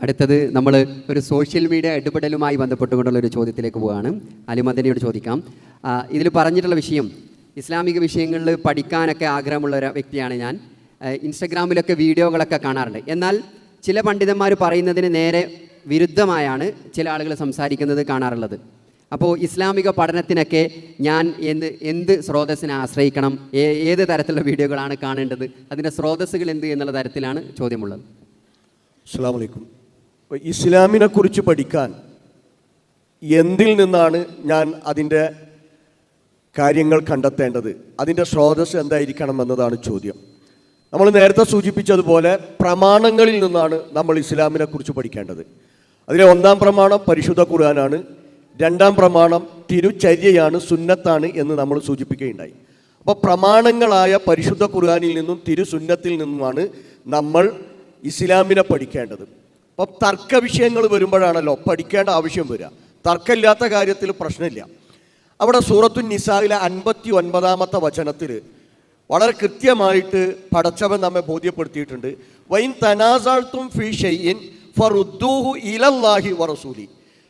അടുത്തത് നമ്മൾ ഒരു സോഷ്യൽ മീഡിയ ഇടപെടലുമായി ബന്ധപ്പെട്ടുകൊണ്ടുള്ള ഒരു ചോദ്യത്തിലേക്ക് പോവുകയാണ് അലിമദനിയോട് ചോദിക്കാം. ഇതിൽ പറഞ്ഞിട്ടുള്ള വിഷയം ഇസ്ലാമിക വിഷയങ്ങളിൽ പഠിക്കാനൊക്കെ ആഗ്രഹമുള്ള ഒരു വ്യക്തിയാണ് ഞാൻ. ഇൻസ്റ്റഗ്രാമിലൊക്കെ വീഡിയോകളൊക്കെ കാണാറുണ്ട്. എന്നാൽ ചില പണ്ഡിതന്മാർ പറയുന്നതിന് നേരെ വിരുദ്ധമായാണ് ചില ആളുകൾ സംസാരിക്കുന്നത് കാണാറുള്ളത്. അപ്പോൾ ഇസ്ലാമിക പഠനത്തിനൊക്കെ ഞാൻ എന്ത് എന്ത് സ്രോതസ്സിനെ ആശ്രയിക്കണം? ഏത് തരത്തിലുള്ള വീഡിയോകളാണ് കാണേണ്ടത്? അതിന്റെ സ്രോതസ്സുകൾ എന്ത് എന്നുള്ള തരത്തിലാണ് ചോദ്യമുള്ളത്. അസ്സാം വലൈക്കും ഇസ്ലാമിനെ കുറിച്ച് പഠിക്കാൻ എന്തിൽ നിന്നാണ് ഞാൻ അതിന്റെ കാര്യങ്ങൾ കണ്ടെത്തേണ്ടത്? അതിന്റെ സ്രോതസ് എന്തായിരിക്കണം എന്നതാണ് ചോദ്യം. നമ്മൾ നേരത്തെ സൂചിപ്പിച്ചതുപോലെ പ്രമാണങ്ങളിൽ നിന്നാണ് നമ്മൾ ഇസ്ലാമിനെക്കുറിച്ച് പഠിക്കേണ്ടത്. അതിലെ ഒന്നാം പ്രമാണം പരിശുദ്ധ ഖുർആനാണ്. രണ്ടാം പ്രമാണം തിരുചര്യയാണ് സുന്നത്താണ് എന്ന് നമ്മൾ സൂചിപ്പിക്കുകയുണ്ടായി. അപ്പോൾ പ്രമാണങ്ങളായ പരിശുദ്ധ ഖുർആനിൽ നിന്നും തിരുസുന്നത്തിൽ നിന്നുമാണ് നമ്മൾ ഇസ്ലാമിനെ പഠിക്കേണ്ടത്. അപ്പം തർക്ക വിഷയങ്ങൾ വരുമ്പോഴാണല്ലോ പഠിക്കേണ്ട ആവശ്യം വരിക. തർക്കമില്ലാത്ത കാര്യത്തിൽ പ്രശ്നമില്ല. അവിടെ സൂറത്തു നിസായിലെ അൻപത്തി ഒൻപതാമത്തെ വചനത്തിൽ വളരെ കൃത്യമായിട്ട് പടച്ചവൻ നമ്മെ ബോധ്യപ്പെടുത്തിയിട്ടുണ്ട്. വൈൻ തനാസാൾത്തും ഫി ഷെയ്യിൻ ഫറുദ്ദൂഹു ഇലല്ലാഹി വറസൂലി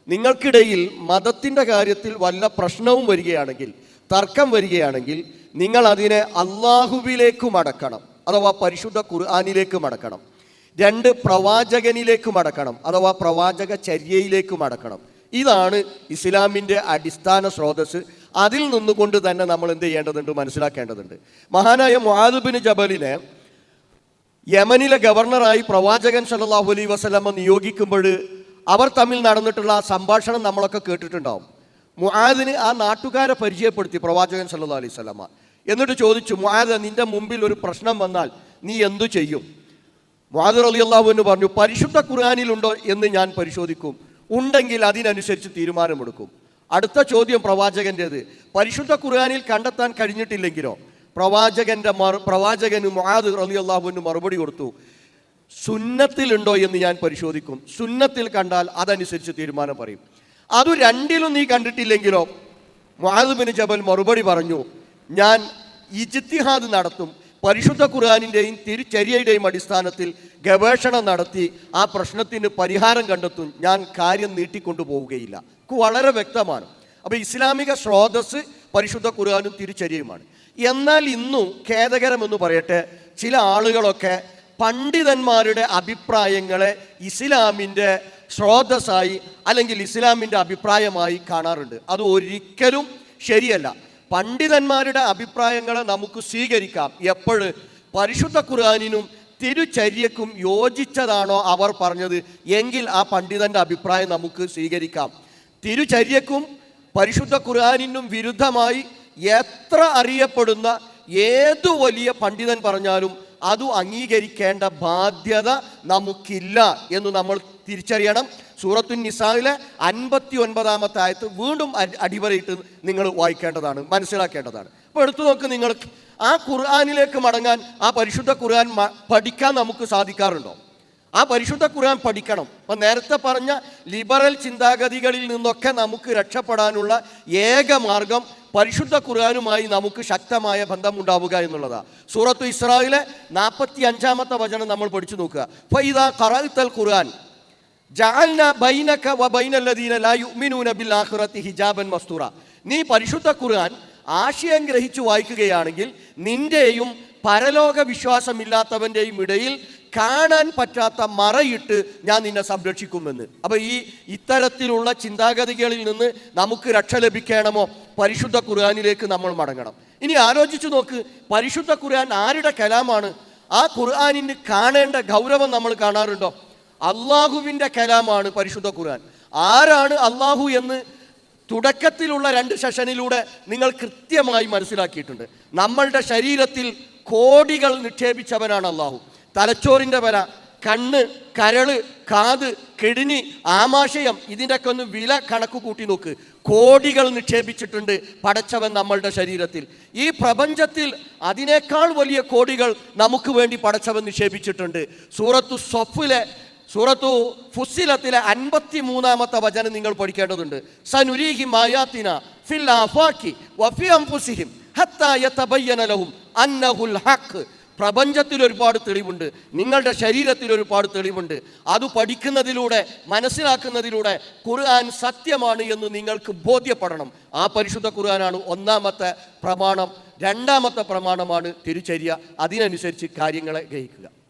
നിങ്ങൾക്കിടയിൽ മതത്തിന്റെ കാര്യത്തിൽ വല്ല പ്രശ്നവും വരികയാണെങ്കിൽ തർക്കം വരികയാണെങ്കിൽ നിങ്ങൾ അതിനെ അള്ളാഹുവിലേക്ക് മടക്കണം. അഥവാ പരിശുദ്ധ ഖുർആാനിലേക്ക് മടക്കണം. രണ്ട് പ്രവാചകനിലേക്ക് മടക്കണം അഥവാ പ്രവാചക ചര്യയിലേക്ക് മടക്കണം. ഇതാണ് ഇസ്ലാമിന്റെ അടിസ്ഥാന സ്രോതസ് അതിൽ നിന്നുകൊണ്ട് തന്നെ നമ്മൾ എന്ത് ചെയ്യേണ്ടതുണ്ട്? മനസ്സിലാക്കേണ്ടതുണ്ട്. മഹാനായ മുഹാദുബിന് ജബലിനെ യമനിലെ ഗവർണറായി പ്രവാചകൻ സല്ലല്ലാഹു അലൈ വസ്ലമ നിയോഗിക്കുമ്പോൾ അവർ തമ്മിൽ നടന്നിട്ടുള്ള സംഭാഷണം നമ്മളൊക്കെ കേട്ടിട്ടുണ്ടാവും. മുഹാദിന് ആ നാട്ടുകാരെ പരിചയപ്പെടുത്തി പ്രവാചകൻ സല്ലല്ലാഹു അലൈഹി എന്നിട്ട് ചോദിച്ചു മുഹാദ് നിന്റെ മുമ്പിൽ ഒരു പ്രശ്നം വന്നാൽ നീ എന്തു ചെയ്യും? മുആദ് റളിയല്ലാഹു എന്ന് പറഞ്ഞു പരിശുദ്ധ ഖുർആാനിലുണ്ടോ എന്ന് ഞാൻ പരിശോധിക്കും. ഉണ്ടെങ്കിൽ അതിനനുസരിച്ച് തീരുമാനമെടുക്കും. അടുത്ത ചോദ്യം പ്രവാചകന്റേത്. പരിശുദ്ധ ഖുർആാനിൽ കണ്ടെത്താൻ കഴിഞ്ഞിട്ടില്ലെങ്കിലോ? പ്രവാചകന്റെ പ്രവാചകന് അലി അള്ളാഹുവിന് മറുപടി കൊടുത്തു. സുന്നത്തിലുണ്ടോ എന്ന് ഞാൻ പരിശോധിക്കും. സുന്നത്തിൽ കണ്ടാൽ അതനുസരിച്ച് തീരുമാനം പറയും. അത് രണ്ടിലും നീ കണ്ടിട്ടില്ലെങ്കിലോ? ബിൻ ജബൽ മറുപടി പറഞ്ഞു ഞാൻ ഇജ്തിഹാദ് നടത്തും. പരിശുദ്ധ ഖുർആാനിന്റെയും തിരുചര്യയുടെയും അടിസ്ഥാനത്തിൽ ഗവേഷണം നടത്തി ആ പ്രശ്നത്തിന് പരിഹാരം കണ്ടെത്തും ഞാൻ കാര്യം നീട്ടിക്കൊണ്ടു പോവുകയില്ല വളരെ വ്യക്തമാണ്. അപ്പോൾ ഇസ്ലാമിക സ്രോതസ് പരിശുദ്ധ ഖുർആാനും തിരുചര്യയുമാണ്. എന്നാൽ ഇന്നും ഖേദകരമെന്ന് പറയട്ടെ ചില ആളുകളൊക്കെ പണ്ഡിതന്മാരുടെ അഭിപ്രായങ്ങളെ ഇസ്ലാമിന്റെ സ്രോതസ്സായി അല്ലെങ്കിൽ ഇസ്ലാമിന്റെ അഭിപ്രായമായി കാണാറുണ്ട്. അത് ഒരിക്കലും ശരിയല്ല. പണ്ഡിതന്മാരുടെ അഭിപ്രായങ്ങളെ നമുക്ക് സ്വീകരിക്കാം. എപ്പോഴ് പരിശുദ്ധ ഖുർആാനിനും തിരുചര്യക്കും യോജിച്ചതാണോ അവർ പറഞ്ഞത് എങ്കിൽ ആ പണ്ഡിതന്റെ അഭിപ്രായം നമുക്ക് സ്വീകരിക്കാം. തിരുചര്യക്കും പരിശുദ്ധ ഖുർആാനിനും വിരുദ്ധമായി എത്ര അറിയപ്പെടുന്ന ഏതു വലിയ പണ്ഡിതൻ പറഞ്ഞാലും അത് അംഗീകരിക്കേണ്ട ബാധ്യത നമുക്കില്ല എന്ന് നമ്മൾ തിരിച്ചറിയണം. സൂറത്തു നിസായിലെ അൻപത്തി ഒൻപതാമത്തെ ആയത്ത് വീണ്ടും അടി- അടിവരയിട്ട് നിങ്ങൾ വായിക്കേണ്ടതാണ് മനസ്സിലാക്കേണ്ടതാണ്. അപ്പോൾ എടുത്തു നോക്ക് നിങ്ങൾ. ആ ഖുർആാനിലേക്ക് മടങ്ങാൻ ആ പരിശുദ്ധ ഖുർആൻ പഠിക്കാൻ നമുക്ക് സാധിക്കാറുണ്ടോ? ആ പരിശുദ്ധ ഖുർആൻ പഠിക്കണം. അപ്പം നേരത്തെ പറഞ്ഞ ലിബറൽ ചിന്താഗതികളിൽ നിന്നൊക്കെ നമുക്ക് രക്ഷപ്പെടാനുള്ള ഏക മാർഗം പരിശുദ്ധ ഖുർആാനുമായി നമുക്ക് ശക്തമായ ബന്ധം ഉണ്ടാവുക എന്നുള്ളതാണ് സൂറത്തു ഇസ്രായിലെ നാൽപ്പത്തി അഞ്ചാമത്തെ വചനം നമ്മൾ പഠിച്ചു നോക്കുക. ഫൈദ ഖുർആൻ. ഹിജാബൻ നീ പരിശുദ്ധ ഖുർആൻ ആശയം ഗ്രഹിച്ചു വായിക്കുകയാണെങ്കിൽ നിന്റെയും പരലോക വിശ്വാസമില്ലാത്തവന്റെയും ഇടയിൽ കാണാൻ പറ്റാത്ത മറയിട്ട് ഞാൻ നിന്നെ സംരക്ഷിക്കുമെന്ന്. അപ്പോൾ ഈ ഇത്തരത്തിലുള്ള ചിന്താഗതികളിൽ നിന്ന് നമുക്ക് രക്ഷ ലഭിക്കണമോ? പരിശുദ്ധ ഖുർആാനിലേക്ക് നമ്മൾ മടങ്ങണം. ഇനി ആലോചിച്ചു നോക്ക് പരിശുദ്ധ ഖുർആൻ ആരുടെ കലാമാണ്? ആ ഖുർആാനിന് കാണേണ്ട ഗൗരവം നമ്മൾ കാണാറുണ്ടോ? അള്ളാഹുവിന്റെ കലാമാണ് പരിശുദ്ധ ഖുർആൻ. ആരാണ് അള്ളാഹു എന്ന് തുടക്കത്തിലുള്ള രണ്ട് സെഷനിലൂടെ നിങ്ങൾ കൃത്യമായി മനസ്സിലാക്കിയിട്ടുണ്ട്. നമ്മളുടെ ശരീരത്തിൽ കോടികൾ നിക്ഷേപിച്ചവനാണ് അള്ളാഹു. തലച്ചോറിന്റെ വര കണ്ണ് കരൾ കാത് കിഡ്നി ആമാശയം ഇതിന്റെയൊക്കെ ഒന്ന് വില കണക്ക് കൂട്ടി നോക്ക്. കോടികൾ നിക്ഷേപിച്ചിട്ടുണ്ട് പടച്ചവൻ നമ്മളുടെ ശരീരത്തിൽ. ഈ പ്രപഞ്ചത്തിൽ അതിനേക്കാൾ വലിയ കോടികൾ നമുക്ക് വേണ്ടി പടച്ചവൻ നിക്ഷേപിച്ചിട്ടുണ്ട്. സൂറത്തു സൊഫിലെ സൂറത്തു ഫുസിലത്തിലെ അൻപത്തി മൂന്നാമത്തെ വചനം നിങ്ങൾ പഠിക്കേണ്ടതുണ്ട്. സനുരീഹി മായാത്തിന ഫിൽ ആഫാക്കി വഫി അംഫുസിഹിം ഹത്താ യതബയ്യന ലഹും അന്നഹുൽ ഹഖ്. പ്രപഞ്ചത്തിൽ ഒരുപാട് തെളിവുണ്ട്. നിങ്ങളുടെ ശരീരത്തിൽ ഒരുപാട് തെളിവുണ്ട്. അത് പഠിക്കുന്നതിലൂടെ മനസ്സിലാക്കുന്നതിലൂടെ ഖുർആൻ സത്യമാണ് എന്ന് നിങ്ങൾക്ക് ബോധ്യപ്പെടണം. ആ പരിശുദ്ധ ഖുർആനാണ് ഒന്നാമത്തെ പ്രമാണം. രണ്ടാമത്തെ പ്രമാണമാണ് തിരിച്ചരിയ അതിനനുസരിച്ച് കാര്യങ്ങളെ ഗ്രഹിക്കുക.